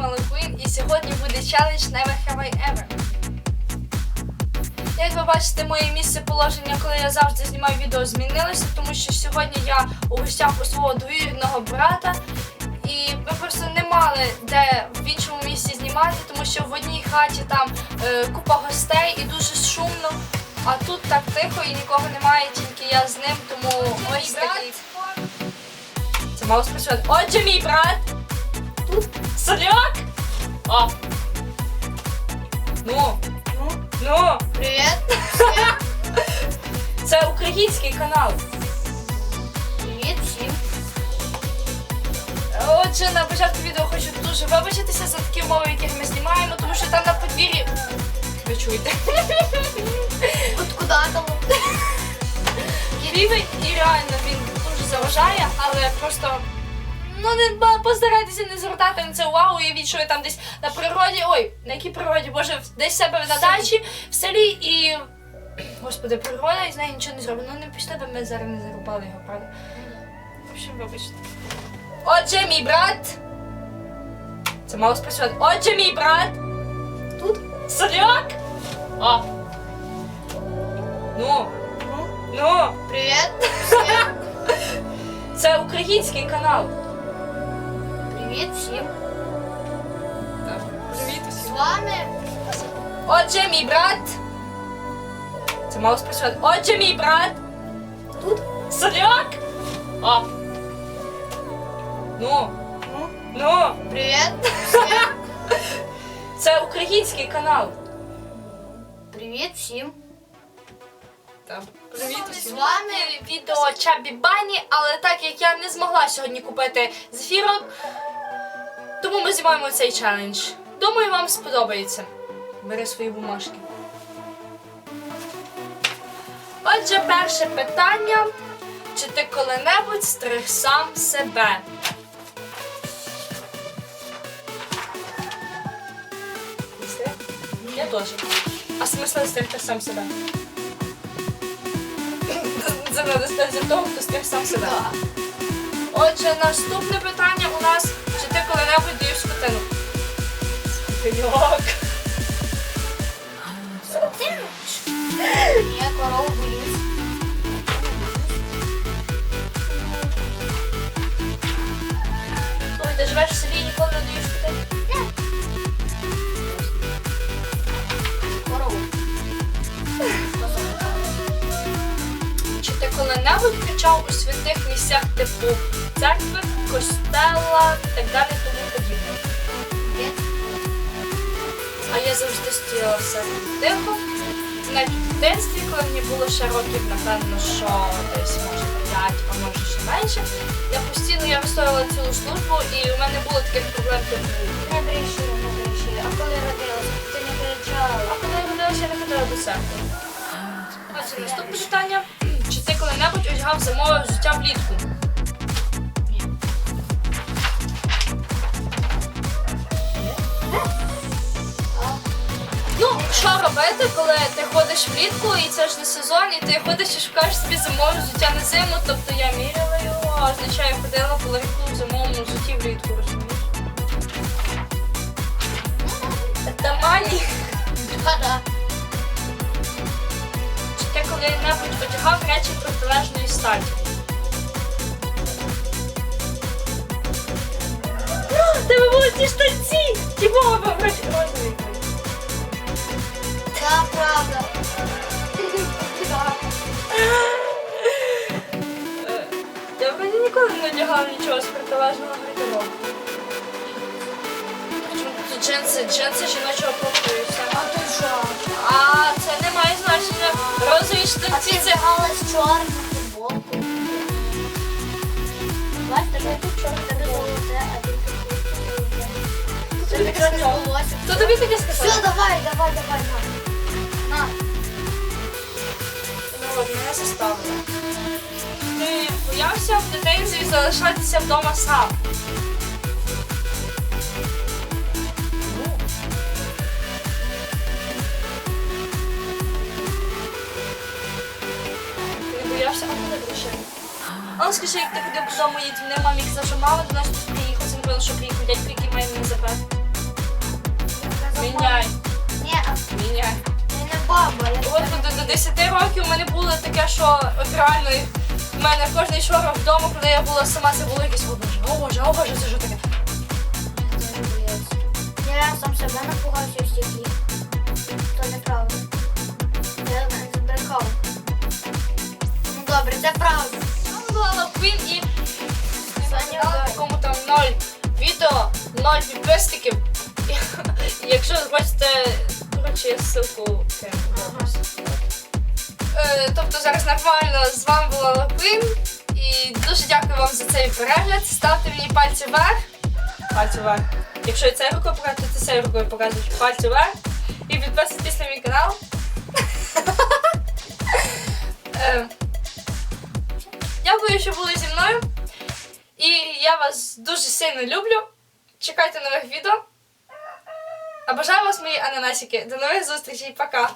вами Луквін і сьогодні буде челендж Never Have I Ever. Як ви бачите, моє місце положення, коли я завжди знімаю відео, змінилося, тому що сьогодні я у гостях у свого двоюрідного брата. І ми просто не мали де в іншому місці знімати, тому що в одній хаті там е, купа гостей і дуже шумно. А тут так тихо і нікого немає, тільки я з ним, тому ось такий. Це мало спрацювати. Отже, мій брат. Тут Соляк. О. Ну. Ну. Привет. Це український канал. Привет всем. Отже, на початку відео хочу дуже вибачитися за такі мови, яких ми знімаємо, тому що там на подвір'ї. Ви чуєте? Вот куда там? Рівень і реально він дуже заважає, але просто. Ну не постарайтеся не звертати на це увагу. Уявіть, що ви там десь на природі. Ой, на якій природі, боже, десь в себе на дачі, в селі і. Господи, природа і з нею нічого не зробить. Ну не пішли би ми зараз не зарубали його, правда? В общем, вибачте. Отже, мій брат. Це мало спрацювати. Отже, мій брат. Тут Соляк. О. Ну. Ну. Привет всем. Це український канал. Привет всем. Привіт С вами Отже, мій брат. Це мало спрацювати. Отже, мій брат. Тут Соляк. О. Ну. Ну. Привет всем. Це український канал. Привет всем. Привіт З вами відео Чабі Бані, але так як я не змогла сьогодні купити зефірок, тому ми знімаємо цей челендж. Думаю, вам сподобається. Бери свої бумажки. Отже, перше питання. Чи ти коли-небудь стриг сам себе? Я теж. А смисл стригти сам себе? Це треба сказати того, хто стриг сам себе. Отже, наступне питання у нас: чи ти коли-небудь даєш скотину? Скотиньок. Я корову боюсь. Ой, ти живеш в селі і ніколи не даєш скотину? Корову. Чи ти коли-небудь кричав у святих місцях типу церкви, костела і так далі тому подібне? А я завжди стояла все тихо. Навіть в дитинстві, коли мені було ще років, напевно, що десь може 5, а може ще менше. Я постійно я вистояла цілу службу і у мене було таких проблем, типу. Не бреши, не бреши. А коли родилась, ти не кричала. А коли я родилася, я не ходила до церкви. Отже, наступне питання. Чи ти коли-небудь одягав зимове взуття влітку? Що коли ти ходиш влітку і це ж не сезон, і ти ходиш і шукаєш собі зимове взуття на зиму, тобто я міряла його, означає ходила по легку в зимовому взутті влітку, розумієш? Та мані. Да-да. Чи ти коли-небудь одягав речі протилежної статі? Тебе були ті штанці! Ті б гроші розові. Да, правда. Я вроді ніколи не одягав нічого з протилежного гардеробу. Тут джинси, джинси жіночого покою. все. А тут що? А це не має значення. Розові А штанці ти це. вдягалась чорну футболку. Бачите, що тут чорне золоте, а тут Це не волосся. Хто тобі таке Все, сказав? давай, давай, давай, на. Ну от. Ти боявся в дитинстві залишатися вдома сам? Ти боявся, а куди лише? А ну скажи, як ти ходив додому і дзвонив мамі, що мама до нас тут приїхав, це напевно, що приїхав дядько, який має мене забрати. Міняй, Ні, міняй. Не баба. Я От до, до 10 років у мене було таке, що от реально в мене кожний шорох вдома, коли я була сама, це було якесь о боже, о боже, о боже, це що таке? Я сам себе напугався в стіклі. То неправда. Я збрехав. Ну добре, це правда. Там була Лапвін і Саня, дай. там ноль відео, ноль підписників. Якщо хочете, я ссылку в. Е, Тобто зараз нормально з вами була Лапин. І дуже дякую вам за цей перегляд. Ставте мені пальці вверх. Пальці вверх. Якщо цією рукою показую, то цією рукою показую пальці вверх. І підписуйтесь на мій канал. Е, Дякую, що були зі мною. І я вас дуже сильно люблю. Чекайте нових відео. А бажаю вас, мої ананасики. До нових зустрічей. Пока!